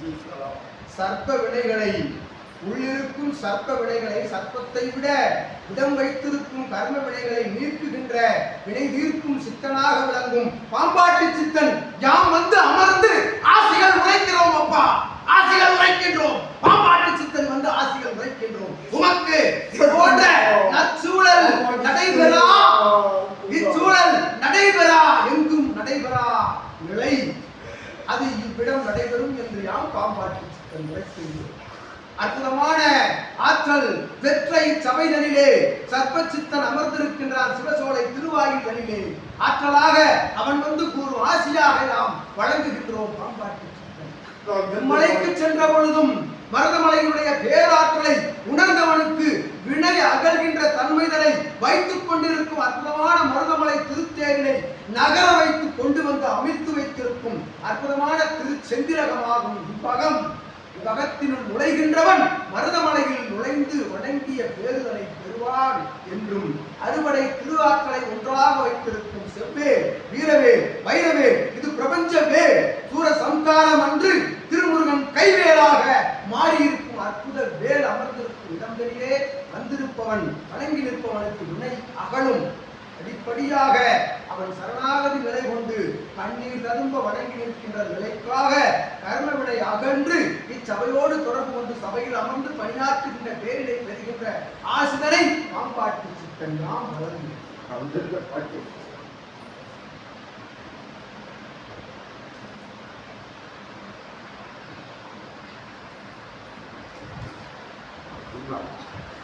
சீசலாம் சர்ப்ப வினைகளை உள்ளிருக்கும் சர்ப்ப வினைகளை சர்ப்பத்தை விட இடம் வைத்திருக்கும் கர்ம வினைகளை நீக்குகின்ற வினை தீர்க்கும் சித்தனாக விளங்கும் பாம்பாட்டு சித்தன். யாம் வந்து அமர்ந்து ஆசைகள் உரைக்கிறோம் அப்பா. ஆசிகள் உரைக்கின்றோம். என்று யாம் பாம்பாட்டி சித்தன் அற்புதமான ஆற்றல் வெற்றை சபைதனிலே சர்ப்பச்சித்தன் அமர்ந்திருக்கின்றான் சிவசோலை திருவாயில்களிலே. ஆற்றலாக அவன் வந்து கூறும் ஆசியாக நாம் வழங்குகின்றோம் பாம்பாட்டி சித்தன் சென்ற பொழுதும் மருதமலையினுடைய பேராற்றலை உணர்ந்தவனுக்கு வினை அகல்கின்ற தன்மைதனை வைத்துக் கொண்டிருக்கும் அற்புதமான மருதமலை திருத்த நகர வைத்து கொண்டு வந்து அமிழ்த்து வைத்திருக்கும் அற்புதமான திருச்செந்திரகமாகும் இவ்வகம். இவ்வகத்தினுள் நுழைகின்றவன் மருதமலையில் நுழைந்து வணங்கிய பேருதனை பெறுவான் என்றும் அறுவடை திருவாக்களை ஒன்றாக வைத்திருக்கும் செவ்வே வீரவே வைரவே இது பிரபஞ்ச சூர சம்காரம் அன்று திருமுருகன் கைவேலாக மாறியிருக்கும் அற்புத வேல் அமர்ந்திருக்கும் இடங்களிலே வந்திருப்பவன் வணங்கி நிற்பவனுக்கு வினை அகலும். அடிப்படியாக அவன் சரணாகதி நிலை கொண்டு கண்ணீர் ததும்ப வணங்கி நிற்கின்ற நிலைக்காக கர்மவிடை அகன்று இச்சபையோடு தொடர்பு கொண்டு சபையில் அமர்ந்து பணியாற்றுகின்ற பேரிடை பெறுகின்ற ஆசிரியரை பாம்பாட்டு சித்தன் நாம் வளர்ந்து Thank you.